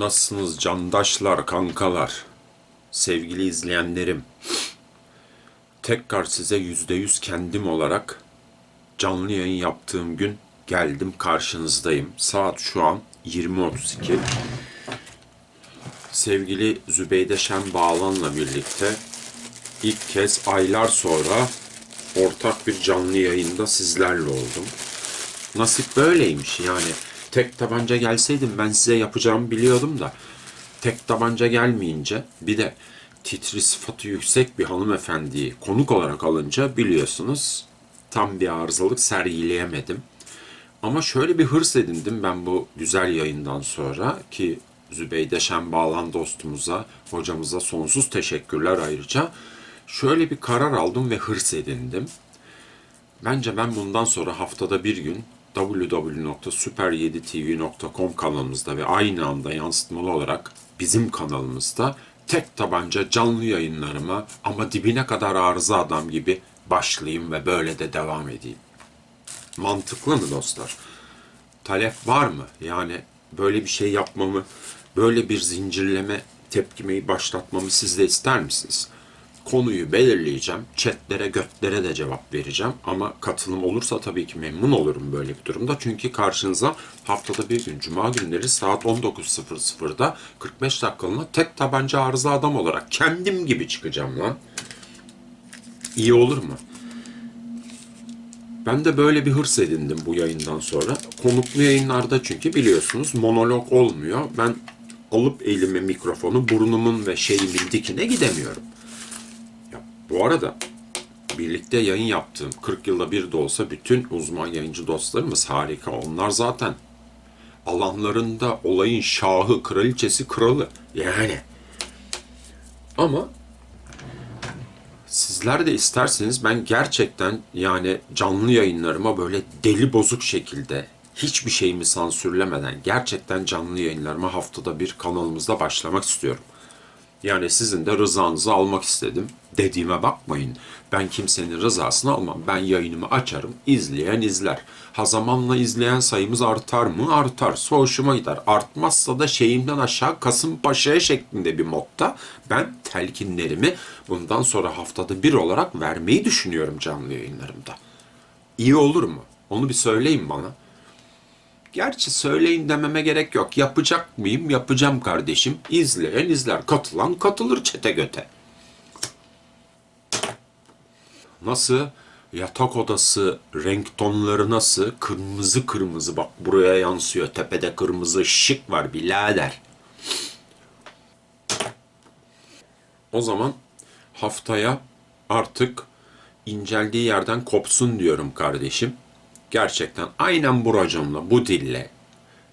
Nasılsınız candaşlar, kankalar, sevgili izleyenlerim? Tekrar size yüzde yüz kendim olarak canlı yayın yaptığım gün geldim karşınızdayım. Saat şu an 20.32. Sevgili Zübeyde Şen Bağlan'la birlikte ilk kez aylar sonra ortak bir canlı yayında sizlerle oldum. Nasip böyleymiş yani. Tek tabanca gelseydim ben size yapacağımı biliyordum da tek tabanca gelmeyince bir de titri sıfatı yüksek bir hanımefendiyi konuk olarak alınca biliyorsunuz tam bir arızalık sergileyemedim. Ama şöyle bir hırs edindim ben bu güzel yayından sonra ki Zübeyde Şen Bağlan dostumuza, hocamıza sonsuz teşekkürler ayrıca. Şöyle bir karar aldım ve hırs edindim. Bence ben bundan sonra haftada bir gün www.super7tv.com kanalımızda ve aynı anda yansıtmalı olarak bizim kanalımızda tek tabanca canlı yayınlarıma ama dibine kadar arıza adam gibi başlayayım ve böyle de devam edeyim. Mantıklı mı dostlar? Talep var mı? Yani böyle bir şey yapmamı, böyle bir zincirleme tepkimeyi başlatmamı siz de ister misiniz? Konuyu belirleyeceğim. Chatlere, götlere de cevap vereceğim. Ama katılım olursa tabii ki memnun olurum böyle bir durumda. Çünkü karşınıza haftada bir gün Cuma günleri saat 19.00'da 45 dakikalığına tek tabanca arıza adam olarak kendim gibi çıkacağım lan. İyi olur mu? Ben de böyle bir hırs edindim bu yayından sonra. Konuklu yayınlarda çünkü biliyorsunuz monolog olmuyor. Ben alıp elime mikrofonu burnumun ve şeyimin dikine gidemiyorum. Bu arada birlikte yayın yaptığım 40 yılda bir de olsa bütün uzman yayıncı dostlarımız harika. Onlar zaten alanlarında olayın şahı, kraliçesi, kralı. Yani. Ama sizler de isterseniz ben gerçekten yani canlı yayınlarıma böyle deli bozuk şekilde hiçbir şeyimi sansürlemeden gerçekten canlı yayınlarıma haftada bir kanalımızda başlamak istiyorum. Yani sizin de rızanızı almak istedim. Dediğime bakmayın. Ben kimsenin rızasını almam. Ben yayınımı açarım. izleyen izler. Ha zamanla izleyen sayımız artar mı? Artar. Hoşuma gider. Artmazsa da şeyimden aşağı Kasımpaşa'ya şeklinde bir modda ben telkinlerimi bundan sonra haftada bir olarak vermeyi düşünüyorum canlı yayınlarımda. İyi olur mu? Onu bir söyleyin bana. Gerçi söyleyin dememe gerek yok. Yapacak mıyım? Yapacağım kardeşim. İzleyen izler. Katılan katılır çete göte. Nasıl? Yatak odası renk tonları nasıl? Kırmızı kırmızı bak buraya yansıyor. Tepede kırmızı şık var birader. O zaman haftaya artık inceldiği yerden kopsun diyorum kardeşim. Gerçekten aynen bu raconla, bu dille,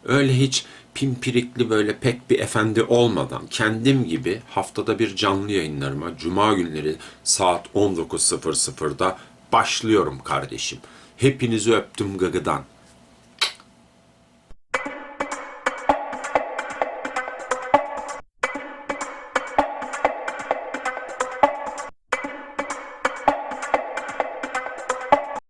öyle hiç pimpirikli böyle pek bir efendi olmadan kendim gibi haftada bir canlı yayınlarıma cuma günleri saat 19.00'da başlıyorum kardeşim. Hepinizi öptüm gıgıdan.